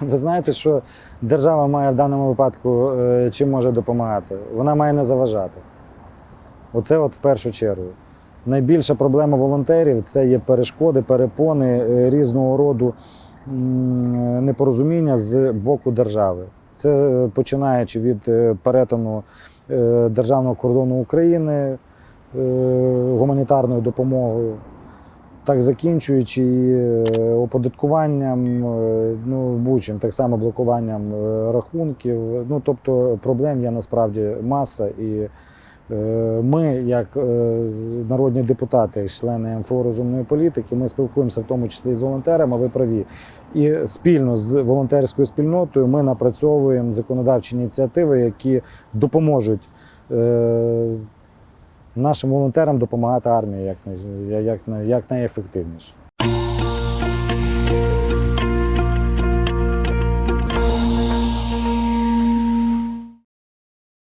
ви знаєте, що держава має в даному випадку е, чим може допомагати? Вона має не заважати. Оце от в першу чергу. Найбільша проблема волонтерів це є перешкоди, перепони е, різного роду непорозуміння з боку держави. Це е, починаючи від перетину державного кордону України гуманітарною допомогою, так закінчуючи е, оподаткуванням, е, ну будь-чим, так само блокуванням е, рахунків. Ну тобто проблем є насправді маса і. Ми, як народні депутати, члени МФО розумної політики, ми спілкуємося в тому числі з волонтерами. Ви праві. І спільно з волонтерською спільнотою ми напрацьовуємо законодавчі ініціативи, які допоможуть нашим волонтерам допомагати армії як, як, як найефективніше.